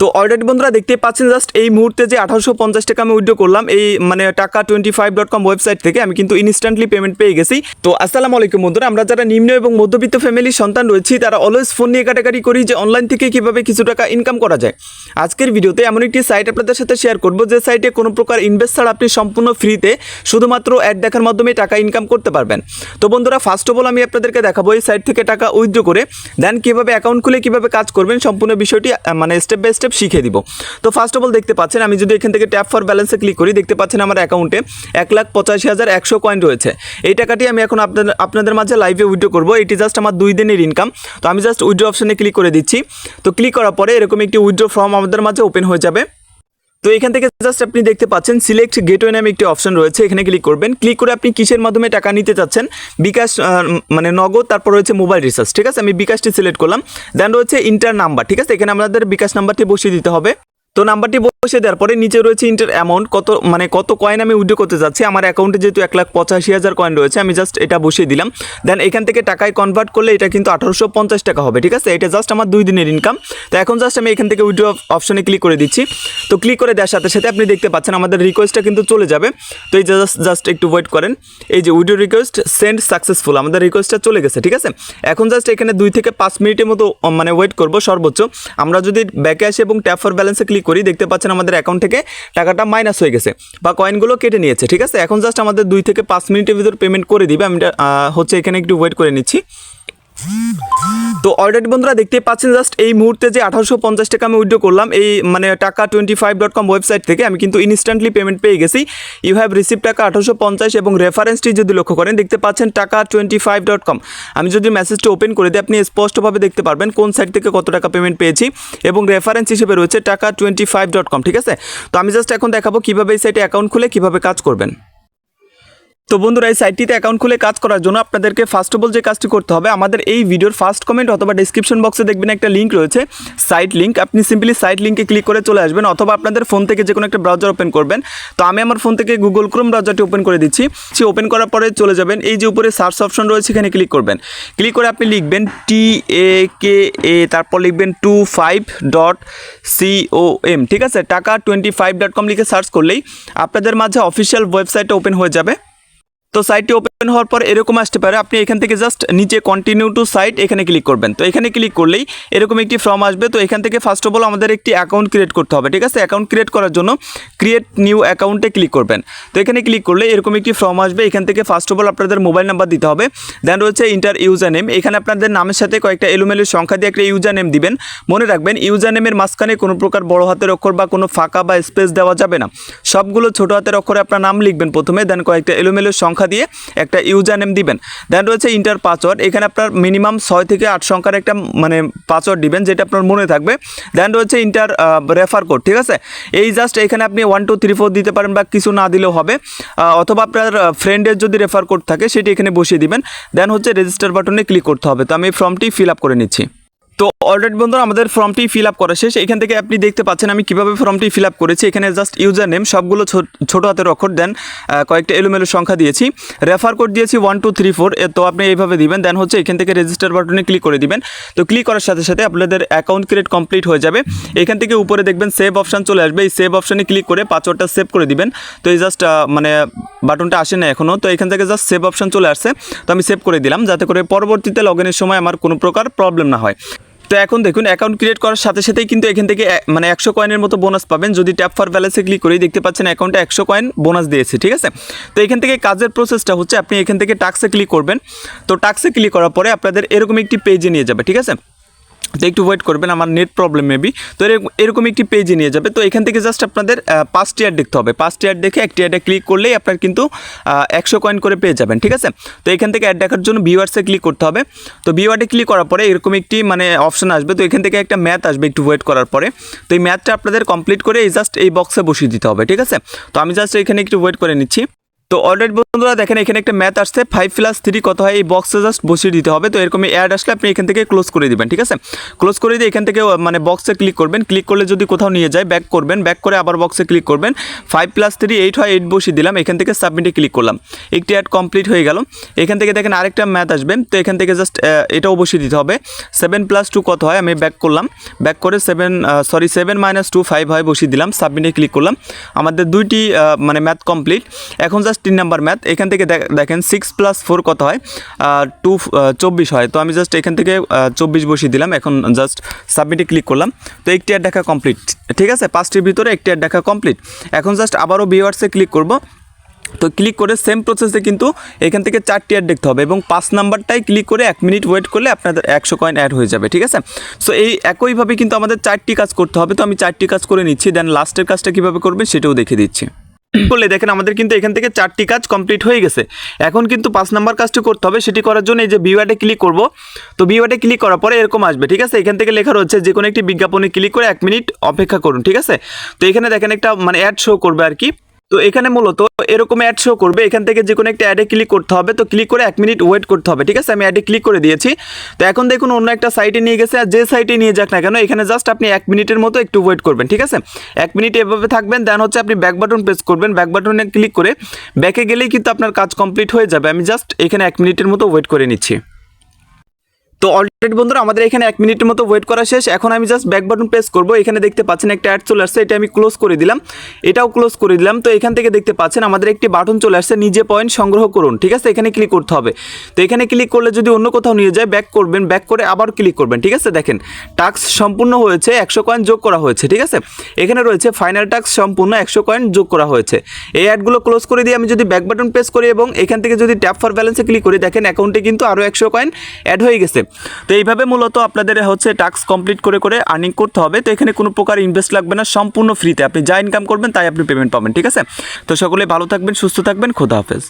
তো অলরেডি বন্ধুরা দেখতে পাচ্ছেন জাস্ট এই মুহূর্তে যে আঠারোশো পঞ্চাশ টাকা আমি উইড্রো করলাম, এই মানে টাকা twenty five dot com website থেকে আমি কিন্তু ইনস্ট্যান্টলি পেমেন্ট পেয়ে গেছি। তো আসসালামু আলাইকুম বন্ধুরা, আমরা যারা নিম্ন এবং মধ্যবিত্ত ফ্যামিলির সন্তান রয়েছি, তারা অলওয়েজ ফোন নিয়ে কাটাকাটি করি যে অনলাইন থেকে কীভাবে কিছু টাকা ইনকাম করা যায়। আজকের ভিডিওতে এমন একটি সাইট আপনাদের সাথে শেয়ার করব, যে সাইটে কোনো প্রকার ইনভেস্ট ছাড়া আপনি সম্পূর্ণ ফ্রিতে শুধুমাত্র অ্যাড দেখার মাধ্যমে টাকা ইনকাম করতে পারবেন। তো বন্ধুরা ফার্স্ট অফ অল আমি আপনাদেরকে দেখাবো এই সাইট থেকে টাকা উইথড্র করে দেন কীভাবে অ্যাকাউন্ট খুলে কীভাবে কাজ করবেন, সম্পূর্ণ বিষয়টি মানে স্টেপ বাই স্টেপ শিখিয়ে দিব। তো ফার্স্ট অফ অল দেখতে পাচ্ছেন, আমি যদি এখান থেকে ট্যাপ ফর ব্যালেন্সে ক্লিক করি, দেখতে পাচ্ছেন আমার অ্যাকাউন্টে এক লাখ পঁচাশি হাজার একশো কয়েন রয়েছে। এই টাকাটি আমি এখন আপনাদের আপনাদের মাঝে লাইভে উইড্রো করব। এটি জাস্ট আমার দুই দিনের ইনকাম তো আমি জাস্ট উইড্রো অপশনে ক্লিক করে দিচ্ছি। তো ক্লিক করার পরে এরকম একটি উইড্রো ফর্ম আমাদের মাঝে ওপেন হয়ে যাবে। তো এখান থেকে জাস্ট আপনি দেখতে পাচ্ছেন সিলেক্ট গেটওয়ে নামে একটি অপশন রয়েছে, এখানে ক্লিক করবেন। ক্লিক করে আপনি কিসের মাধ্যমে টাকা নিতে চাচ্ছেন? বিকাশ মানে নগদ, তারপর রয়েছে মোবাইল রিচার্জ ঠিক আছে? আমি বিকাশটি সিলেক্ট করলাম। দেন রয়েছে ইন্টার নাম্বার ঠিক আছে? এখানে আমাদের বিকাশ নাম্বারটি বসিয়ে দিতে হবে। তো নাম্বারটি বসে দেওয়ার পরে নিচে রয়েছে ইন্টার অ্যামাউন্ট কত মানে কত কয়েন আমি উইড্রো করতে যাচ্ছি। আমার অ্যাকাউন্টে যেহেতু এক লাখ পঁচাশি হাজার কয়েন রয়েছে, আমি জাস্ট এটা বসিয়ে দিলাম। দেন এখান থেকে টাকায় কনভার্ট করলে এটা কিন্তু আঠারোশো পঞ্চাশ টাকা হবে, ঠিক আছে? এটা জাস্ট আমার দুই দিনের ইনকাম তো এখন জাস্ট আমি এখান থেকে উইড্রো অপশনে ক্লিক করে দিচ্ছি। তো ক্লিক করে দেওয়ার সাথে সাথে আপনি দেখতে পাচ্ছেন আমাদের রিকোয়েস্টটা কিন্তু চলে যাবে। তো এই জাস্ট জাস্ট একটু ওয়েট করেন। এই যে উইডিও রিকোয়েস্ট সেন্ড সাকসেসফুল আমাদের রিকোয়েস্টটা চলে গেছে, ঠিক আছে? এখন জাস্ট এখানে দুই থেকে পাঁচ মিনিটের মতো মানে ওয়েট করব সর্বোচ্চ। আমরা যদি ব্যাকে আসি এবং ট্যাপ ফর ব্যালেন্সে ক্লিক করি দেখতে পাচ্ছেন আমাদের অ্যাকাউন্ট থেকে টাকাটা মাইনাস হয়ে গেছে বা কয়েনগুলো কেটে নিয়েছে, ঠিক আছে? এখন জাস্ট আমাদের দুই থেকে পাঁচ মিনিটের ভিতর পেমেন্ট করে দিবে। আমি হচ্ছে এখানে একটু ওয়েট করে নিচ্ছি। তো অলরেডি বন্ধুরা দেখতেই পাচ্ছেন জাস্ট এই মুহূর্তে যে আঠারোশো পঞ্চাশ টাকা আমি উইড্রো করলাম, এই মানে টাকা twenty five dot com website থেকে আমি কিন্তু ইনস্ট্যান্টলি পেমেন্ট পেয়ে গেছি। ইউ হ্যাভ রিসিভ টাকা আঠারোশো পঞ্চাশ এবং রেফারেন্সটি যদি লক্ষ্য করেন, দেখতে পাচ্ছেন টাকা টোয়েন্টি ফাইভ ডট কম আমি যদি মেসেজটি ওপেন করে দিই, আপনি স্পষ্টভাবে দেখতে পারবেন কোন সাইট থেকে কত টাকা পেমেন্ট পেয়েছি এবং রেফারেন্স হিসেবে রয়েছে টাকা টোয়েন্টি ফাইভ ডট কম ঠিক আছে? তো আমি জাস্ট এখন দেখাবো কীভাবে এই সাইটে অ্যাকাউন্ট খুলে, কীভাবে কাজ করবেন। তো বন্ধুরা, এই সাইটটিতে অ্যাকাউন্ট খুলে কাজ করার জন্য আপনাদেরকে ফার্স্ট অফ অল যে কাজটি করতে হবে, আমাদের এই ভিডিওর ফার্স্ট কমেন্ট অথবা ডিসক্রিপশন বক্সে দেখবেন একটা লিঙ্ক রয়েছে। সাইট লিঙ্ক আপনি সিম্পলি সাইট লিঙ্কে ক্লিক করে চলে আসবেন অথবা আপনাদের ফোন থেকে যে কোনো একটা ব্রাউজার ওপেন করবেন। তো আমি আমার ফোন থেকে গুগল ক্রোম ব্রাউজারটি ওপেন করে দিচ্ছি। সে ওপেন করার পরে চলে যাবেন, এই যে উপরে সার্চ অপশন রয়েছে, এখানে ক্লিক করবেন। ক্লিক করে আপনি লিখবেন টি এ কে এ তারপর লিখবেন two five dot C O M ঠিক আছে? টাকা টোয়েন্টি ফাইভ ডট কম লিখে সার্চ করলেই আপনাদের মাঝে অফিসিয়াল ওয়েবসাইটটা ওপেন হয়ে যাবে। তো সাইটটি ওপেন হওয়ার পর এরকম আসতে পারে। আপনি এখান থেকে জাস্ট নিচে কন্টিনিউ টু সাইট এখানে ক্লিক করবেন। তো এখানে ক্লিক করলেই এরকম একটি ফর্ম আসবে। তো এখান থেকে ফার্স্ট অফ অল আমাদের একটি অ্যাকাউন্ট ক্রিয়েট করতে হবে, ঠিক আছে? অ্যাকাউন্ট ক্রিয়েট করার জন্য ক্রিয়েট নিউ অ্যাকাউন্টে ক্লিক করবেন। তো এখানে ক্লিক করলে এরকম একটি ফর্ম আসবে। এখান থেকে ফার্স্ট অফ অল আপনাদের মোবাইল নাম্বার দিতে হবে। দেন রয়েছে ইন্টার ইউজার নেম এখানে আপনাদের নামের সাথে কয়েকটা এলোমেলোর সংখ্যা দিয়ে একটা ইউজার নেম দিবেন। মনে রাখবেন ইউজার নেমের মাঝখানে কোনো প্রকার বড় হাতের অক্ষর বা কোনো ফাঁকা বা স্পেস দেওয়া যাবে না। সবগুলো ছোট হাতের অক্ষরে আপনার নাম লিখবেন প্রথমে দেন কয়েকটা এলোমেলোর সংখ্যা দিয়ে একটা ইউজার নেম দিবেন। দেন রয়েছে ইন্টার পাসওয়ার্ড এখানে আপনার মিনিমাম ছয় থেকে আট সংখ্যার একটা মানে পাসওয়ার্ড দিবেন, যেটা আপনার মনে থাকবে। দেন রয়েছে ইন্টার রেফার কোড ঠিক আছে? এই জাস্ট এখানে আপনি ওয়ান টু থ্রি ফোর দিতে পারেন বা কিছু না দিলেও হবে। অথবা আপনার ফ্রেন্ডের যদি রেফার কোড থাকে, সেটি এখানে বসিয়ে দিবেন। দেন হচ্ছে রেজিস্টার বাটনে ক্লিক করতে হবে। তো আমি ফর্মটি ফিল আপ করে নিচ্ছি। তো অলরেডি বন্ধুরা, আমাদের ফর্মটি ফিল আপ করা শেষ। এখান থেকে আপনি দেখতে পাচ্ছেন আমি কীভাবে ফর্মটি ফিল আপ করেছি। এখানে জাস্ট ইউজার নেম সবগুলো ছোট হাতের অক্ষর দেন কয়েকটা এলোমেলো সংখ্যা দিয়েছি। রেফার কোড দিয়েছি ওয়ান টু থ্রি ফোর তো আপনি এইভাবে দিবেন দেন হচ্ছে এখান থেকে রেজিস্টার বাটনে ক্লিক করে দিবেন। তো ক্লিক করার সাথে সাথে আপনাদের অ্যাকাউন্ট ক্রিয়েট কমপ্লিট হয়ে যাবে। এখান থেকে উপরে দেখবেন সেভ অপশান চলে আসবে। এই সেভ অপশনে ক্লিক করে পাসওয়ার্ডটা সেভ করে দিবেন। তো এই জাস্ট মানে বাটনটা আসে না এখনও তো এখান থেকে জাস্ট সেভ অপশান চলে আসছে। তো আমি সেভ করে দিলাম, যাতে করে পরবর্তীতে লগ সময় আমার কোনো প্রকার প্রবলেম না হয়। তো এখন দেখুন অ্যাকাউন্ট ক্রিয়েট করার সাথে সাথেই কিন্তু এখান থেকে মানে একশো কয়েনের মতো বোনাস পাবেন। যদি ট্যাপ ফর ব্যালেন্সে ক্লিক করেই দেখতে পাচ্ছেন অ্যাকাউন্টে একশো কয়েন বোনাস দিয়েছে, ঠিক আছে? তো এখান থেকে কাজের প্রসেসটা হচ্ছে, আপনি এখান থেকে টাক্সে ক্লিক করবেন। তো টাক্সে ক্লিক করার পরে আপনাদের এরকম একটি পেজে নিয়ে যাবে, ঠিক আছে? তো একটু ওয়েট করবেন আমার নেট প্রবলেম মেবি তো এরকম- একটি পেজে নিয়ে যাবে। তো এখান থেকে জাস্ট আপনাদের আহ, পাঁচ টিয়ার দেখতে হবে। পাঁচ টিয়ার দেখে একটি অ্যাডে ক্লিক করলেই আপনার কিন্তু একশো কয়েন করে পেয়ে যাবেন ঠিক আছে? তো এখান থেকে অ্যাড দেখার জন্য ভিউয়ার্সে ক্লিক করতে হবে। তো ভিউয়ার্ডে ক্লিক করার পরে এরকম একটি মানে অপশন আসবে। তো এখান থেকে একটা ম্যাথ আসবে একটু ওয়েট করার পরে। তো এই ম্যাথটা আপনাদের কমপ্লিট করে এই জাস্ট এই বক্সে বসিয়ে দিতে হবে ঠিক আছে? তো আমি জাস্ট এখানে একটু ওয়েট করে নিচ্ছি। তো অলরেডি বন্ধুরা, দেখেন এখানে একটা ম্যাথ আসছে ফাইভ প্লাস থ্রি কত হয়? এই বক্সে জাস্ট বসিয়ে দিতে হবে। তো এরকমই অ্যাড আসলে আপনি এখান থেকে ক্লোজ করে দেবেন, ঠিক আছে? ক্লোজ করে দিয়ে এখান থেকে মানে বক্সে ক্লিক করবেন। ক্লিক করলে যদি কোথাও নিয়ে যায় ব্যাক করবেন। ব্যাক করে আবার বক্সে ক্লিক করবেন। ফাইভ প্লাস থ্রি এইট হয় এইট বসিয়ে দিলাম। এখান থেকে সাবমিটে ক্লিক করলাম। একটি অ্যাড কমপ্লিট হয়ে গেল। এখান থেকে দেখেন আরেকটা ম্যাথ আসবে। তো এখান থেকে জাস্ট এটাও বসিয়ে দিতে হবে। সেভেন প্লাস টু কত হয়? আমি ব্যাক করলাম। ব্যাক করে seven sorry seven minus two five হয়, বসিয়ে দিলাম। সাবমিটে ক্লিক করলাম। আমাদের দুইটি মানে ম্যাথ কমপ্লিট এখন জাস্ট তিন নাম্বার ম্যাথ এখান থেকে দেখ- দেখেন সিক্স প্লাস ফোর কত হয়? টু চব্বিশ হয়। তো আমি জাস্ট এখান থেকে চব্বিশ বসিয়ে দিলাম। এখন জাস্ট সাবমিটে ক্লিক করলাম। তো একটি অ্যাড দেখা কমপ্লিট ঠিক আছে? পাঁচটির ভিতরে একটি অ্যাড দেখা কমপ্লিট এখন জাস্ট আবারও ভিওয়ার্সে ক্লিক করব। তো ক্লিক করে সেম প্রসেসে কিন্তু এখান থেকে চারটি অ্যাড দেখতে হবে এবং পাঁচ নাম্বারটাই ক্লিক করে এক মিনিট ওয়েট করলে আপনাদের একশো কয়েন অ্যাড হয়ে যাবে। ঠিক আছে? সো এই একইভাবে কিন্তু আমাদের চারটি কাজ করতে হবে। তো আমি চারটি কাজ করে নিচ্ছি। দেন লাস্টের কাজটা কীভাবে করবে সেটাও দেখিয়ে দিচ্ছি। করলে দেখেন আমাদের কিন্তু এখান থেকে চারটি কাজ কমপ্লিট হয়ে গেছে। এখন কিন্তু পাঁচ নাম্বার কাজটি করতে হবে, সেটি করার জন্য এই যে বিওয়ার্ডে ক্লিক করব। তো বিওয়ার্ডে ক্লিক করার পরে এরকম আসবে, ঠিক আছে? এখান থেকে লেখা রয়েছে যে কোনো একটি বিজ্ঞাপনে ক্লিক করে এক মিনিট অপেক্ষা করুন, ঠিক আছে? তো এখানে দেখেন একটা মানে অ্যাড শো করবে আর কি। তো এখানে মূলত এরকম অ্যাড শো করবে। এখান থেকে যে কোনো একটা অ্যাডে ক্লিক করতে হবে। তো ক্লিক করে এক মিনিট ওয়েট করতে হবে। ঠিক আছে? আমি অ্যাডে ক্লিক করে দিয়েছি। তো এখন দেখুন অন্য একটা সাইটে নিয়ে গেছে। আর যে সাইটে নিয়ে যাক না কেন, এখানে জাস্ট আপনি এক মিনিটের মতো একটু ওয়েট করবেন। ঠিক আছে? এক মিনিট এভাবে থাকবেন দেন হচ্ছে আপনি ব্যাক বাটন প্রেস করবেন। ব্যাক বাটনে ক্লিক করে ব্যাকে গেলেই কিন্তু আপনার কাজ কমপ্লিট হয়ে যাবে। আমি জাস্ট এখানে এক মিনিটের মতো ওয়েট করে নিচ্ছি। তো বন্ধুরা, আমাদের এখানে এক মিনিটের মতো ওয়েট করা শেষ। এখন আমি জাস্ট ব্যাক বাটন প্রেস করব। এখানে দেখতে পাচ্ছেন একটা অ্যাড চলে আসছে, এটা আমি ক্লোজ করে দিলাম। এটাও ক্লোজ করে দিলাম। তো এখান থেকে দেখতে পাচ্ছেন, আমাদের একটি বাটন চলে আসছে, নিজে পয়েন্ট সংগ্রহ করুন। ঠিক আছে? এখানে ক্লিক করতে হবে। তো এখানে ক্লিক করলে যদি অন্য কোথাও নিয়ে যায় ব্যাক করবেন ব্যাক করে আবার ক্লিক করবেন। ঠিক আছে? দেখেন টাস্ক সম্পূর্ণ হয়েছে, একশো কয়েন যোগ করা হয়েছে। ঠিক আছে? এখানে রয়েছে ফাইনাল টাস্ক সম্পূর্ণ একশো কয়েন যোগ করা হয়েছে। এই অ্যাডগুলো ক্লোজ করে দিয়ে আমি যদি ব্যাক বাটন প্রেস করি এবং এখান থেকে যদি ট্যাপ ফর ব্যালেন্সে ক্লিক করি, দেখেন অ্যাকাউন্টে কিন্তু আরও একশো কয়েন অ্যাড হয়ে গেছে। তো এইভাবে মূলত আপনাদের হচ্ছে টাস্ক কমপ্লিট করে করে আর্নিং করতে হবে। তো এখানে কোনো প্রকার ইনভেস্ট লাগবে না, সম্পূর্ণ ফ্রিতে আপনি যা ইনকাম করবেন তাই আপনি পেমেন্ট পাবেন, ঠিক আছে? তো সকলে ভালো থাকবেন, সুস্থ থাকবেন, খোদা হাফেজ।